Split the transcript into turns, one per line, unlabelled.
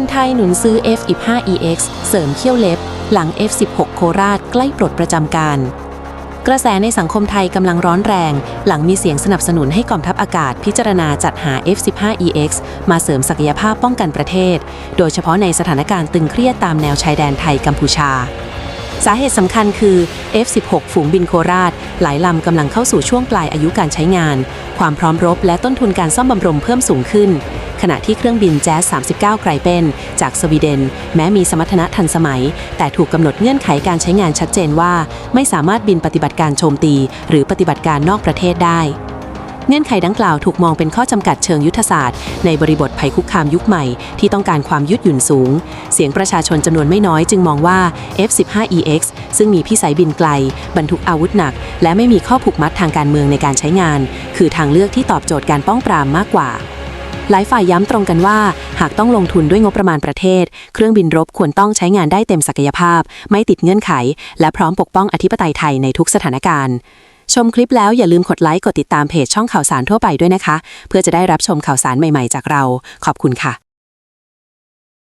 คนไทยหนุนซื้อ F15EX เสริมเขี้ยวเล็บ หลัง F16 โคราชใกล้ปลดประจำการ กระแสในสังคมไทยกำลังร้อนแรง หลังมีเสียงสนับสนุนให้กองทัพอากาศพิจารณาจัดหา F15EX มาเสริมศักยภาพป้องกันประเทศ โดยเฉพาะในสถานการณ์ตึงเครียดตามแนวชายแดนไทยกัมพูชา สาเหตุสำคัญคือ F16 ฝูงบินโคราช หลายลำกำลังเข้าสู่ช่วงปลายอายุการใช้งาน ความพร้อมรบและต้นทุนการซ่อมบำรุงเพิ่มสูงขึ้น ขณะที่เครื่องบินแจ๊ส39ไกรเป็น จากสวีเดน แม้มีสมรรถนะทันสมัย แต่ถูกกำหนดเงื่อนไขการใช้งานชัดเจนว่า ไม่สามารถบินปฏิบัติการโจมตี หรือปฏิบัติการนอกประเทศได้เงื่อนไขดังกล่าวถูกมองเป็นข้อจำกัดเชิงยุทธศาสตร์ ในบริบทภัยคุกคามยุคใหม่ที่ต้องการความยืดหยุ่นสูง เสียงประชาชนจำนวนไม่น้อยจึงมองว่า F-15EX ซึ่งมีพิสัยบินไกล บรรทุกอาวุธหนัก และไม่มีข้อผูกมัดทางการเมืองในการใช้งาน คือทางเลือกที่ตอบโจทย์การป้องปรามมากกว่า หลายฝ่ายย้ำตรงกันว่า หากต้องลงทุนด้วยงบประมาณประเทศ เครื่องบินรบควรต้องใช้งานได้เต็มศักยภาพ ไม่ติดเงื่อนไข และพร้อมปกป้องอธิปไตยไทยในทุกสถานการณ์ ชมคลิปแล้วอย่าลืมกดไลค์กดติดตามเพจช่องข่าวสารทั่วไปด้วยนะคะ เพื่อจะได้รับชมข่าวสารใหม่ๆจากเรา ขอบคุณค่ะ